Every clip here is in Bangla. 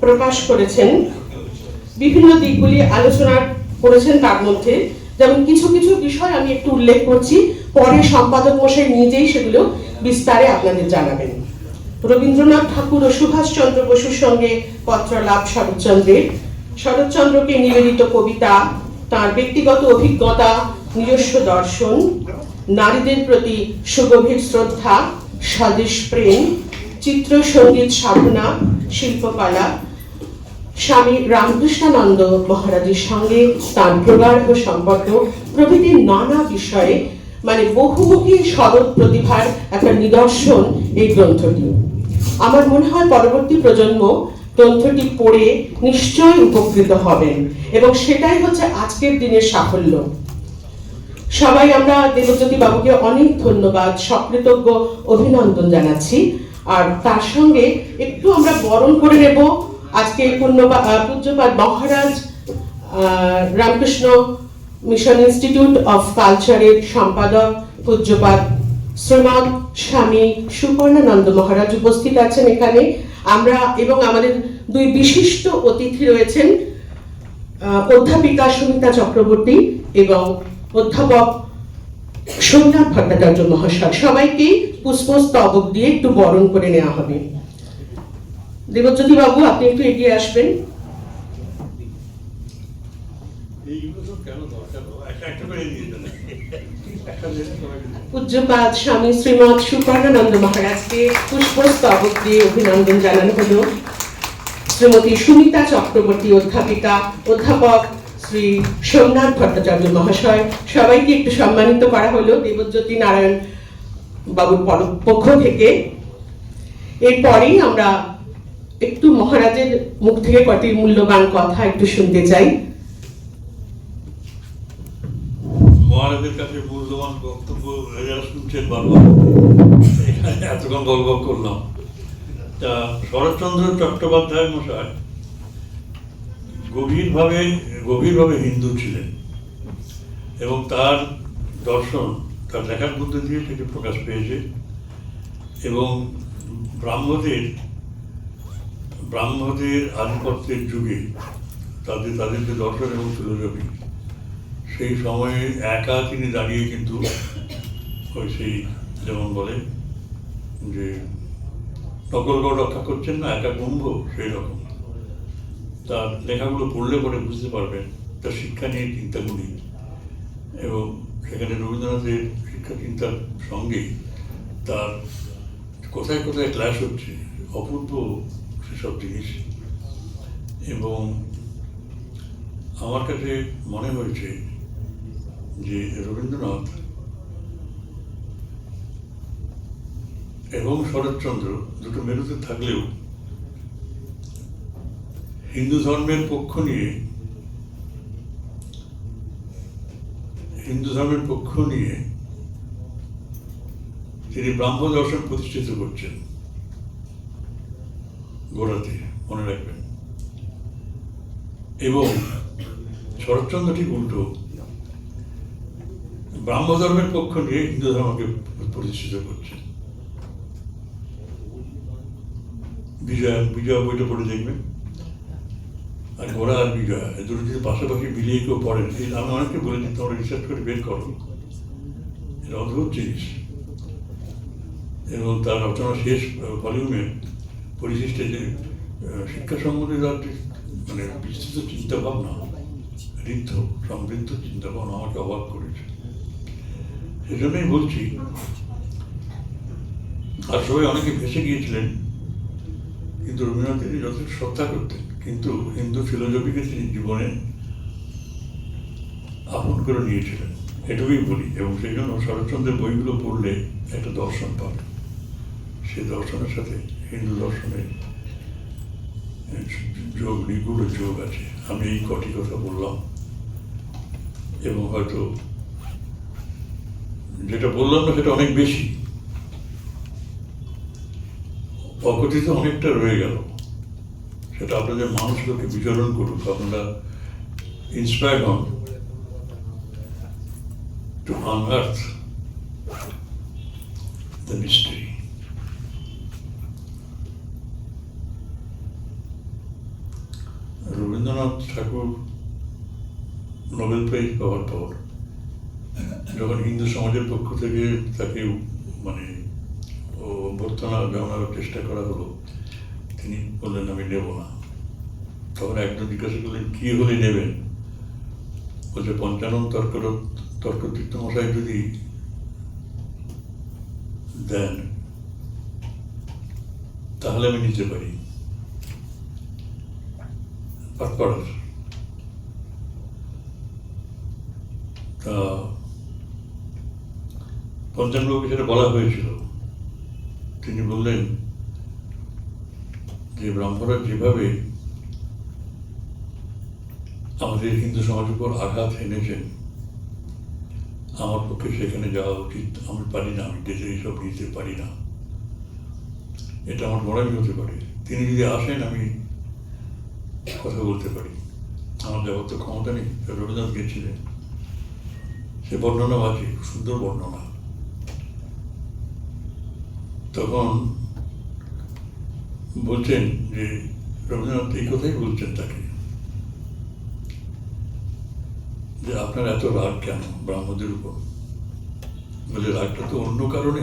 প্রকাশ করেছেন। বিভিন্ন দিকগুলি আলোচনা করেছেন তার মধ্যে। যেমন কিছু কিছু বিষয় আমি একটু উল্লেখ করছি। পরে সম্পাদক মশাই নিজেই সেগুলো বিস্তারে আপনাদের জানাবেন। রবীন্দ্রনাথ ঠাকুর ও সুভাষচন্দ্র বসুর সঙ্গে শরৎচন্দ্রের। শরৎচন্দ্রকে নিবেদিত কবিতা, তার ব্যক্তিগত অভিজ্ঞতা, নিজস্ব দর্শন, নারীদের প্রতি সুগভীর শ্রদ্ধা, স্বদেশ প্রেম, চিত্র, সংগীত, সাধনা শিল্পকলা, স্বামী রামকৃষ্ণানন্দ মহারাজের সঙ্গে তার প্রগাঢ় সম্পর্ক প্রভৃতি নানা বিষয়ে মানে বহুমুখী শরৎ প্রতিভার একটা নিদর্শন এই গ্রন্থটি। আমার মনে হয় পরবর্তী প্রজন্ম গ্রন্থটি পড়ে নিশ্চয় উপকৃত হবেন এবং সেটাই হচ্ছে আজকের দিনের সাফল্য। সবাই আমরা দেবজ্যোতি বাবুকে অনেক ধন্যবাদ, সকৃতজ্ঞ অভিনন্দন জানাচ্ছি। আর তার সঙ্গে একটু আমরা বরণ করে নেব। আজকে পূজ্যপাদ মহারাজ রামকৃষ্ণ মিশন ইনস্টিটিউট অফ কালচারের সম্পাদক পূজ্যপাদ শ্রীমৎ স্বামী সুপর্ণানন্দ মহারাজ উপস্থিত আছেন এখানে। আমরা এবং আমাদের দুই বিশিষ্ট অতিথি রয়েছেন অধ্যাপিকা সুমিতা চক্রবর্তী এবং অধ্যাপক সোমনাথ ভট্টাচার্য মহাশয় সবাইকে পুষ্পস্তবক দিয়ে একটু বরণ করে নেওয়া হবে। দেবজ্যোতি বাবু আপনি একটু এগিয়ে আসবেন। স্বামী শ্রীমৎ সুপর্ণানন্দ মহারাজকে পুষ্পস্তবক দিয়ে অভিনন্দন জানানো হলো। শ্রীমতী সুমিতা চক্রবর্তী অধ্যাপিকা অধ্যাপক শ্রী সোমনাথ ভট্টাচার্য মহাশয়, সবাইকে একটু সম্মানিত করা হলো দেবজ্যোতি নারায়ণ বাবুর পক্ষ থেকে। এরপরেই আমরা একটু মহারাজের মুখ থেকে কটি মূল্যবান কথা একটু শুনতে চাই। মহারাজের কাছে মূল্যবান বক্তব্য শুনছেন বারবার এতক্ষণ গল্প করলাম। তা শরৎচন্দ্র চট্টোপাধ্যায় মশাই গভীরভাবে গভীরভাবে হিন্দু ছিলেন। এবং তার দর্শন, তার লেখার মধ্যে দিয়ে সেটি প্রকাশ পেয়েছে। এবং ব্রাহ্মদের ব্রাহ্মদের আধিপত্যের যুগে তাদের তাদের যে দর্শন এবং ফিলোসফি, সেই সময়ে একা তিনি দাঁড়িয়ে কিন্তু ওই সেই যেমন বলে যে নকলগড় রক্ষা করছেন না, একা কুম্ভ, সেই রকম। তার লেখাগুলো পড়লে পরে বুঝতে পারবেন তার শিক্ষা নিয়ে চিন্তাগুলি এবং সেখানে রবীন্দ্রনাথের শিক্ষা চিন্তার সঙ্গে তার কোথায় কোথায় ক্লাস হচ্ছে, অপূর্ব সেসব জিনিস। এবং আমার কাছে মনে হয়েছে যে রবীন্দ্রনাথ এবং শরৎচন্দ্র দুটো মেরুতে থাকলেও হিন্দু ধর্মের পক্ষ নিয়ে, হিন্দু ধর্মের পক্ষ নিয়ে তিনি ব্রাহ্ম দর্শন প্রতিষ্ঠিত করছেন। গোড়াতে, মনে রাখবেন। এবং শরৎচন্দ্র ঠিক উল্টো। ব্রাহ্ম ধর্মের পক্ষ নিয়ে হিন্দু ধর্মকে প্রতিষ্ঠিত করছেন। বিজয় বিজয় বইটা পড়ে দেখবেন। আর ঘোড়া আর বিজয় দুটো যদি পাশাপাশি মিলিয়ে কেউ পড়েন এই আমি অনেককে বলেছি তোমরা রিসার্চ করে বের করো। এটা অদ্ভুত জিনিস। এবং তার রচনা শেষ ভলিউমে পরিশিষ্টে যে শিক্ষা সম্বন্ধে তার মানে বিস্তৃত চিন্তা ভাবনা ঋদ্ধ, সমৃদ্ধ চিন্তা ভাবনা আমাকে অবাক করেছে। সেজন্যই বলছি আর সবাই অনেকে ভেসে গিয়েছিলেন, কিন্তু রবীন্দ্রনাথ তিনি যথেষ্ট শ্রদ্ধা করতেন। কিন্তু হিন্দু ফিলোজফিকে তিনি জীবনে আপন করে নিয়েছিলেন। এটুকুই বলি, এবং সেই জন্য শরৎচন্দ্রের বইগুলো পড়লে একটা দর্শন পাবে। সেই দর্শনের সাথে হিন্দু দর্শনের যোগ, নিগুড় যোগ আছে। আমি এই কটি কথা বললাম, এবং হয়তো যেটা বললাম না, সেটা অনেক বেশি। অকথিত অনেকটা রয়ে গেল। সেটা আপনাদের মানুষগুলোকে বিচরণ করুক, আপনারা ইন্সপায়ার্ড হন to unearth the mystery Rabindranath Thakur Nobel prize পাওয়ার পর, যখন হিন্দু সমাজের পক্ষ থেকে তাকে মানে অভ্যর্থনা জানানোর চেষ্টা করা হলো, তিনি বললেন, আমি নেব না। তখন একজন জিজ্ঞাসা করলেন, কী হলে নেবেন? বলছে, পঞ্চানন তর্ক তর্কতীর্থ মশাই যদি দেন, তাহলে আমি নিতে পারি। পাটপাড়ার তা পঞ্চানবাবুকে সেটা বলা হয়েছিল। তিনি বললেন যে, ব্রাহ্মণরা যেভাবে আমাদের হিন্দু সমাজের উপর আঘাত এনেছেন। আমার পক্ষে সেখানে যাওয়া উচিত। আমি পারি না, আমি দেশে এইসব নিতে পারি না। এটা আমার মরাই হতে পারে। তিনি যদি আসেন, আমি কথা বলতে পারি। আমার যাওয়ার তো ক্ষমতা নেই। রবীন্দ্রনাথ গেছিলেন। সে বর্ণনা আছে সুন্দর বর্ণনা। তখন বলছেন যে রবীন্দ্রনাথ এই কথাই বলছেন তাকে। যে আপনার এত রাগ কেন ব্রাহ্মণদের উপর? বলে, রাগটা তো অন্য কারণে।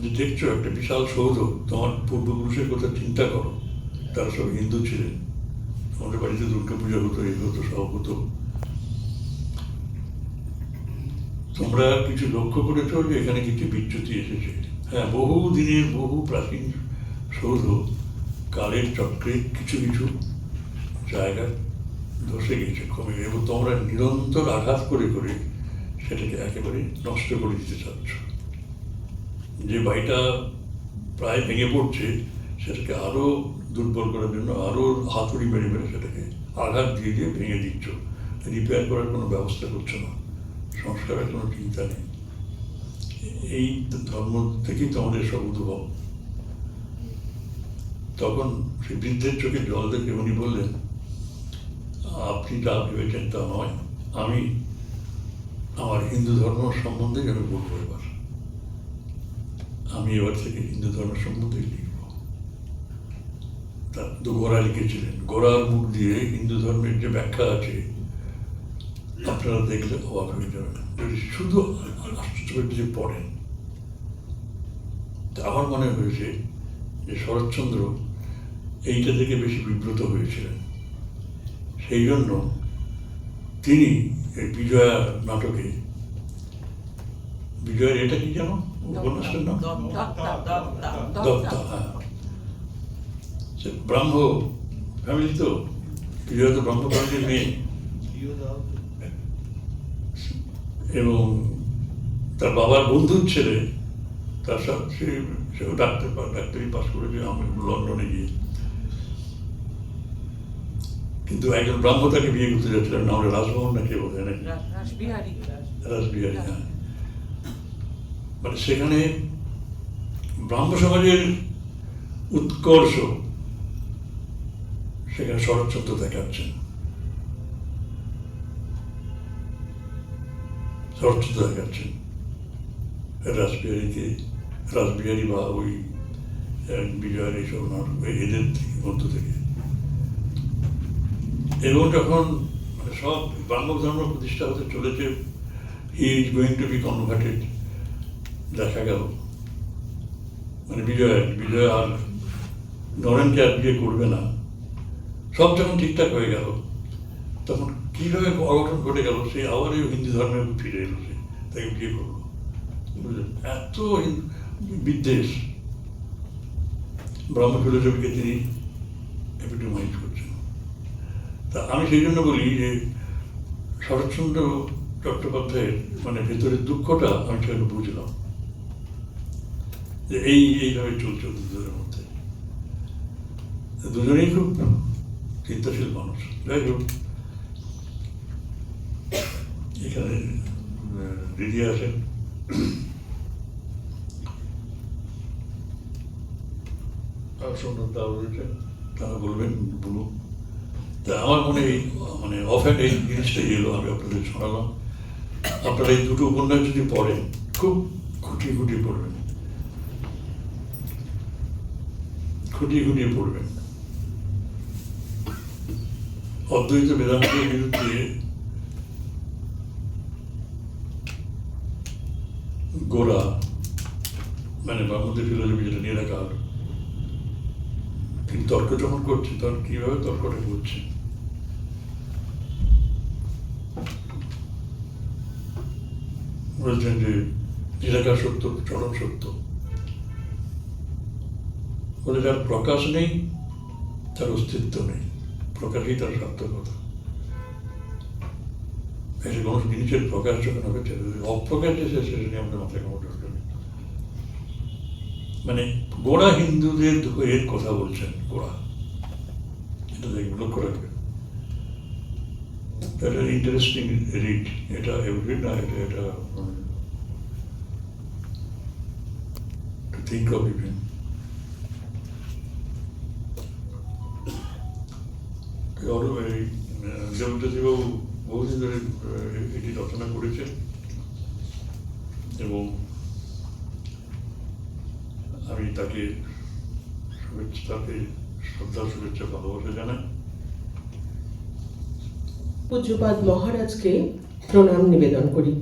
যে দেখছ, একটা বিশাল সৌধ, তোমার পূর্বপুরুষের কথা চিন্তা করো। তারা সব হিন্দু ছিলেন। আমাদের বাড়িতে দুর্গা পুজো হতো, এই হতো, সব হতো। তোমরা কিছু লক্ষ্য করেছ যে এখানে কিছু বিচ্যুতি এসেছে? হ্যাঁ বহু দিনের বহু প্রাচীন সৌধ, কালের চক্রে কিছু কিছু জায়গা ধসে গেছে কমে গেছে এবং তোমরা নিরন্তর আঘাত করে করে সেটাকে একেবারে নষ্ট করে দিতে চাচ্ছ। যে বাড়িটা প্রায় ভেঙে পড়ছে, সেটাকে আরও দুর্বল করার জন্য আরও হাতুড়ি মেরে মেরে সেটাকে আঘাত দিয়ে দিয়ে ভেঙে দিচ্ছ। রিপেয়ার করার কোনো ব্যবস্থা করছ না। সংস্কারের কোনো চিন্তা নেই। এই ধর্ম থেকেই তো আমাদের সব উদ্ভব। তখন সেই বৃদ্ধের চোখে জল দেখে উনি বললেন আপনি যা ভেবেছেন তা নয়। আমি আমার হিন্দু ধর্ম সম্বন্ধে আমি বলব এবার আমি এবার থেকে হিন্দু ধর্ম সম্বন্ধে লিখব। তা তো গোড়া লিখেছিলেন। গোড়ার মুখ দিয়ে হিন্দু ধর্মের যে ব্যাখ্যা আছে, আপনারা দেখলে অবাক হয়ে যাবেন। যদি শুধু আশ্চর্য পড়েন, তা আমার মনে হয়েছে যে শরৎচন্দ্র এইটা থেকে বেশি বিব্রত হয়েছিলেন। সেই জন্য তিনি এই বিজয়া নাটকে বিজয়ের এটা কি যেন? উপন্যাসের নাম? দত্তা হ্যাঁ। সে ব্রাহ্ম ফ্যামিলি তো? বিজয় তো ব্রাহ্ম ফ্যামিলির মেয়ে। এবং তার বাবার বন্ধুর ছেলে তার সাথে সে সেও ডাক্তার ডাক্তারি পাস করেছে আমি লন্ডনে গিয়ে। কিন্তু একজন ব্রাহ্ম তাকে বিয়ে করতে যাচ্ছিলেন নাম হলো রাজমোহন না কে বোধ নাকি? রাসবিহারী। হ্যাঁ। মানে সেখানে ব্রাহ্ম সমাজের উৎকর্ষ সেখানে শরৎচন্দ্র দেখাচ্ছেন। শরৎচন্দ্র দেখাচ্ছেন। রাসবিহারীকে রাসবিহারী বা ওই বিজয়ের এইসব নাটক এদের থেকে- মধ্য থেকে। এবং যখন সব ব্রাহ্ম ধর্ম প্রতিষ্ঠা হতে চলেছে he is going to be converted দেখা গেল। মানে বিজয় বিজয় আর নরেনকে আর বিয়ে করবে না। সব যখন ঠিকঠাক হয়ে গেল, তখন কীভাবে অঘটন ঘটে গেল, সে আবার এই হিন্দু ধর্মে ফিরে এলো সে, তাকে বিয়ে করল। বুঝলেন? এত বিদ্বেষ। ব্রহ্ম ফিলোসফিকে তিনি এপিটোমাইজ করছেন। তা আমি সেই জন্য বলি যে শরৎচন্দ্র চট্টোপাধ্যায়ের মানে ভেতরের দুঃখটা আমি সেটা বুঝলাম। যে এই এইভাবে চলছে দুজনের মধ্যে। দুজনেই খুব চিন্তাশীল মানুষ। যাই হোক এখানে দিদি দাও রয়েছেন তারা বলবেন বলুন। তা আমার মনে এই মানে অফেন্ড এই জিনিসটাই এলো, আমি আপনাদের শোনালাম। আপনারা এই দুটো উপন্যাস যদি পড়েন, খুব খুঁটিয়ে খুঁটিয়ে পড়বেন। খুঁটিয়ে খুঁটিয়ে পড়বেন। অদ্বৈত বেদান্তের বিরুদ্ধে গোড়া মানে বাংলাদেশ ফিলোসফি যেটা নিরাকার, তিনি তর্ক যখন করছেন, তখন কীভাবে তর্কটা করছেন? বলছেন যে নিরাকার সত্য চরম সত্য। বলে যার প্রকাশ নেই, তার অস্তিত্ব নেই। প্রকাশই তার সার্থকতা। এই কোনো জিনিসের প্রকাশ যখন হবে অপ্রকাশ এসে সেটা নিয়ে আমাদের মাথায় কোনো দরকার নেই মানে গোড়া হিন্দুদের হয়ে কথা বলছেন, গোড়া। এটা দেখবেন লক্ষ্য রাখবেন। এটা ইন্টারেস্টিং রিড এটা এভরি না এটা এটা থিঙ্ক অফ ইভেন এই বহুদিন ধরে এটি রচনা করেছেন এবং আমি তাকে শুভেচ্ছা তাকে শ্রদ্ধা শুভেচ্ছা ভালোবাসা জানাই পূজ্যপাদ মহারাজকে প্রণাম নিবেদন করি।